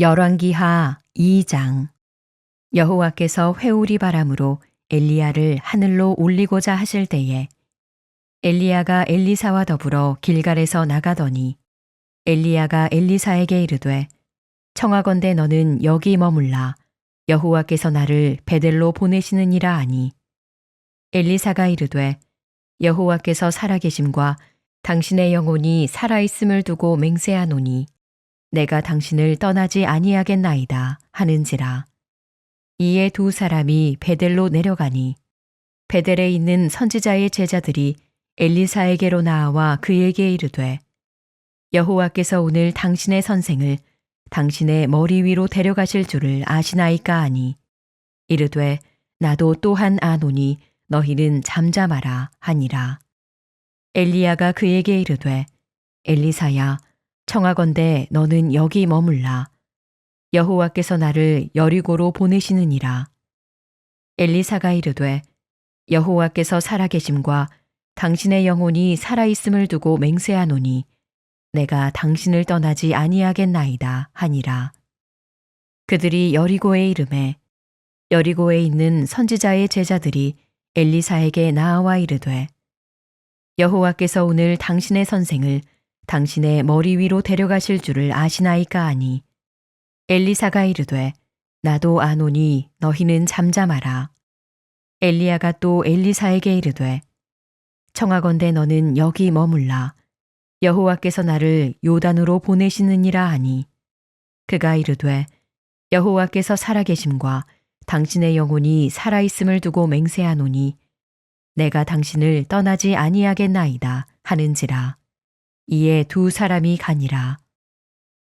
열왕기하 2장. 여호와께서 회오리 바람으로 엘리야를 하늘로 올리고자 하실 때에 엘리야가 엘리사와 더불어 길갈에서 나가더니 엘리야가 엘리사에게 이르되 청하건대 너는 여기 머물라. 여호와께서 나를 베델로 보내시느니라 하니. 엘리사가 이르되 여호와께서 살아계심과 당신의 영혼이 살아있음을 두고 맹세하노니 내가 당신을 떠나지 아니하겠나이다 하는지라. 이에 두 사람이 베델로 내려가니 베델에 있는 선지자의 제자들이 엘리사에게로 나와 그에게 이르되 여호와께서 오늘 당신의 선생을 당신의 머리 위로 데려가실 줄을 아시나이까 하니 이르되 나도 또한 아노니 너희는 잠잠하라 하니라. 엘리야가 그에게 이르되 엘리사야 청하건대 너는 여기 머물라. 여호와께서 나를 여리고로 보내시느니라. 엘리사가 이르되 여호와께서 살아계심과 당신의 영혼이 살아있음을 두고 맹세하노니 내가 당신을 떠나지 아니하겠나이다 하니라. 그들이 여리고에 이름에 여리고에 있는 선지자의 제자들이 엘리사에게 나와 이르되 여호와께서 오늘 당신의 선생을 당신의 머리 위로 데려가실 줄을 아시나이까 하니 엘리사가 이르되 나도 아노니 너희는 잠잠하라. 엘리야가 또 엘리사에게 이르되 청하건대 너는 여기 머물라. 여호와께서 나를 요단으로 보내시느니라 하니 그가 이르되 여호와께서 살아계심과 당신의 영혼이 살아있음을 두고 맹세하노니 내가 당신을 떠나지 아니하겠나이다 하는지라. 이에 두 사람이 가니라.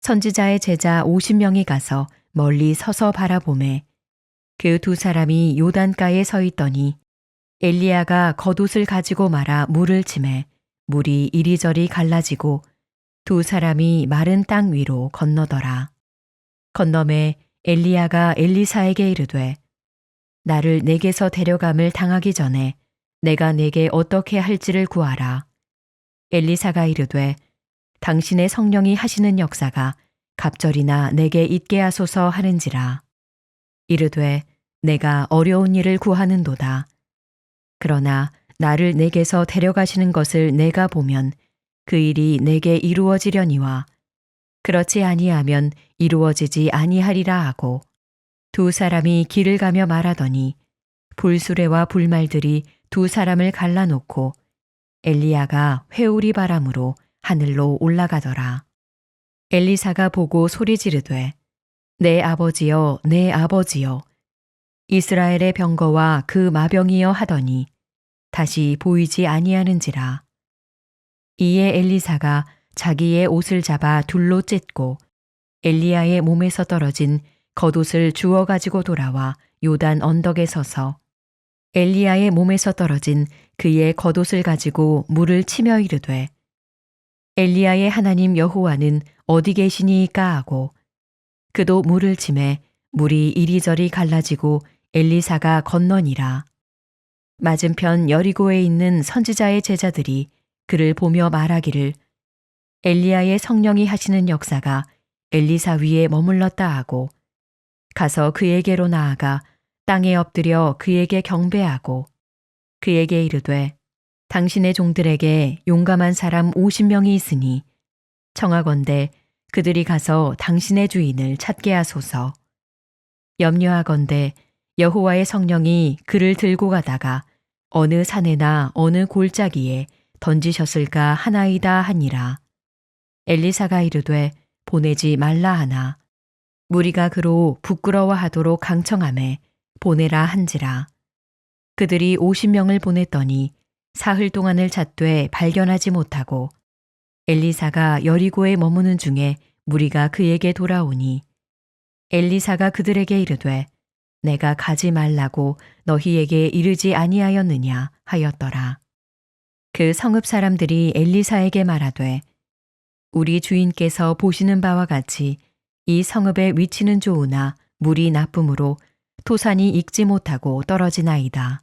선지자의 제자 50명이 가서 멀리 서서 바라보매 그 두 사람이 요단가에 서 있더니 엘리야가 겉옷을 가지고 말아 물을 치매 물이 이리저리 갈라지고 두 사람이 마른 땅 위로 건너더라. 건너매 엘리야가 엘리사에게 이르되 나를 내게서 데려감을 당하기 전에 내가 내게 어떻게 할지를 구하라. 엘리사가 이르되 당신의 성령이 하시는 역사가 갑절이나 내게 있게 하소서 하는지라. 이르되 내가 어려운 일을 구하는도다. 그러나 나를 내게서 데려가시는 것을 내가 보면 그 일이 내게 이루어지려니와 그렇지 아니하면 이루어지지 아니하리라 하고 두 사람이 길을 가며 말하더니 불수레와 불말들이 두 사람을 갈라놓고 엘리야가 회오리 바람으로 하늘로 올라가더라. 엘리사가 보고 소리 지르되 내 아버지여 내 아버지여 이스라엘의 병거와 그 마병이여 하더니 다시 보이지 아니하는지라. 이에 엘리사가 자기의 옷을 잡아 둘로 찢고 엘리야의 몸에서 떨어진 겉옷을 주워 가지고 돌아와 요단 언덕에 서서 엘리야의 몸에서 떨어진 그의 겉옷을 가지고 물을 치며 이르되 엘리야의 하나님 여호와는 어디 계시니까 하고 그도 물을 치매 물이 이리저리 갈라지고 엘리사가 건너니라. 맞은편 여리고에 있는 선지자의 제자들이 그를 보며 말하기를 엘리야의 성령이 하시는 역사가 엘리사 위에 머물렀다 하고 가서 그에게로 나아가 땅에 엎드려 그에게 경배하고 그에게 이르되 당신의 종들에게 용감한 사람 50명이 있으니 청하건대 그들이 가서 당신의 주인을 찾게 하소서. 염려하건대 여호와의 성령이 그를 들고 가다가 어느 산에나 어느 골짜기에 던지셨을까 하나이다 하니라. 엘리사가 이르되 보내지 말라 하나. 무리가 그로 부끄러워하도록 강청함에 보내라 한지라. 그들이 50명을 보냈더니 사흘 동안을 찾되 발견하지 못하고 엘리사가 여리고에 머무는 중에 무리가 그에게 돌아오니 엘리사가 그들에게 이르되 내가 가지 말라고 너희에게 이르지 아니하였느냐 하였더라. 그 성읍 사람들이 엘리사에게 말하되 우리 주인께서 보시는 바와 같이 이 성읍의 위치는 좋으나 물이 나쁨으로 토산이 익지 못하고 떨어지나이다.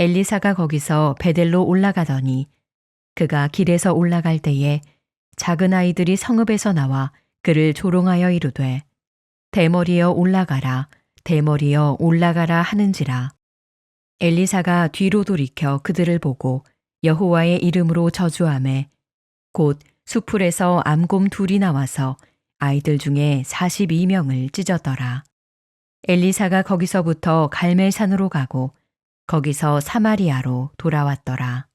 엘리사가 거기서 베델로 올라가더니 그가 길에서 올라갈 때에 작은 아이들이 성읍에서 나와 그를 조롱하여 이르되 대머리여 올라가라 대머리여 올라가라 하는지라 엘리사가 뒤로 돌이켜 그들을 보고 여호와의 이름으로 저주하매 곧 수풀에서 암곰 둘이 나와서 아이들 중에 42명을 찢었더라. 엘리사가 거기서부터 갈멜산으로 가고 거기서 사마리아로 돌아왔더라.